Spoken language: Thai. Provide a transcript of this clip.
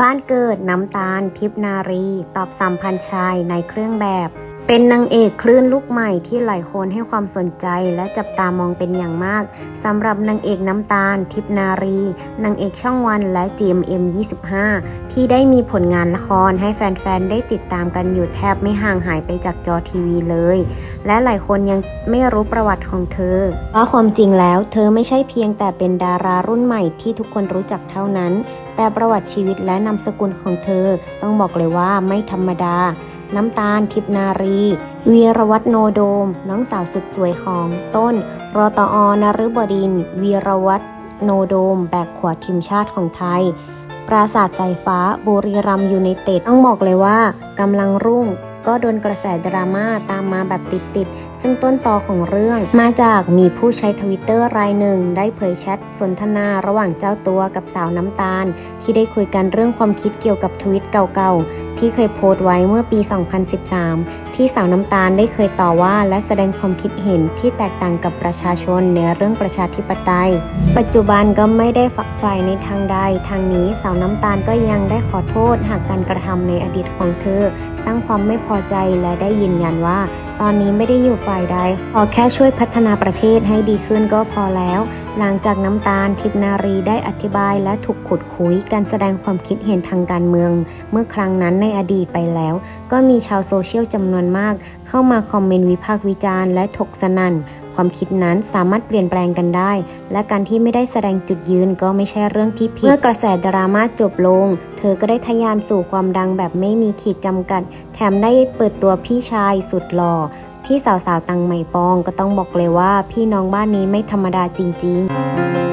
บ้านเกิดน้ำตาล ทิพนารี ตอบสัมพันธ์ชายในเครื่องแบบ เป็นนางเอกคลื่นลูกใหม่ที่หลายคนให้ความสนใจและจับตามองเป็นอย่างมากสำหรับนางเอกน้ำตาล ทิพนารีนางเอกช่องวันและ GMM 25 ที่ได้มีผลงานละครให้แฟนๆ ได้ติดตามกันอยู่แทบไม่ห่างหายไปจากจอทีวีเลย และหลายคนยังไม่รู้ประวัติของเธอเพราะความจริงแล้ว เธอไม่ใช่เพียงแต่เป็นดารารุ่นใหม่ที่ทุกคนรู้จักเท่านั้น แต่ประวัติชีวิตและนามสกุลของเธอ ต้องบอกเลยว่าไม่ธรรมดา น้ำตาลทิพนารี เวีรวัฒโนโดม น้องสาวสุดสวยของต้นรตออนฤบดินทร์วีรวัฒโนโดม แบกขวดทีมชาติของไทย ปราสาทสายฟ้าบุรีรัมย์ยูไนเต็ดต้องบอกเลยว่ากำลังรุ่งก็โดนกระแสดราม่าตามมาแบบติดๆ ซึ่งต้นตอของเรื่องมาจากมีผู้ใช้ทวิตเตอร์รายหนึ่ง ได้เผยแชทสนทนาระหว่างเจ้าตัวกับสาวน้ำตาล ที่ได้คุยกันเรื่องความคิดเกี่ยวกับทวิตเก่าๆ ที่เคยโพสต์ไว้เมื่อปี 2013 ที่สาวน้ำตาลได้เคยต่อว่าและแสดงความคิดเห็นที่แตกต่างกับประชาชนในเรื่องประชาธิปไตย ปัจจุบันก็ไม่ได้ฝักใฝ่ในทางใด ทางนี้สาวน้ำตาลก็ยังได้ขอโทษหากการกระทำในอดีตของเธอ สร้างความไม่พอใจและได้ยืนยันว่า ตอนนี้ไม่ได้อยู่ฝ่ายใด ขอแค่ช่วยพัฒนาประเทศให้ดีขึ้นก็พอแล้ว หลังจากน้ำตาลทิพนารีได้อธิบายและถูกขุดคุยการแสดงความคิดเห็นทางการเมือง เมื่อครั้งนั้นในอดีตไปแล้ว ก็มีชาวโซเชียลจำนวนมาก เข้ามาคอมเมนต์วิพากษ์วิจารณ์และถกสนั่น ความคิดนั้นสามารถเปลี่ยนแปลงกันได้ และการที่ไม่ได้แสดงจุดยืนก็ไม่ใช่เรื่องที่ผิด เมื่อกระแสดราม่าจบลง เธอก็ได้ทะยานสู่ความดังแบบไม่มีขีดจำกัด แถมได้เปิดตัวพี่ชายสุดหล่อที่สาวๆตังใหม่ปองก็ต้องบอกเลยว่า พี่น้องบ้านนี้ไม่ธรรมดาจริง ๆ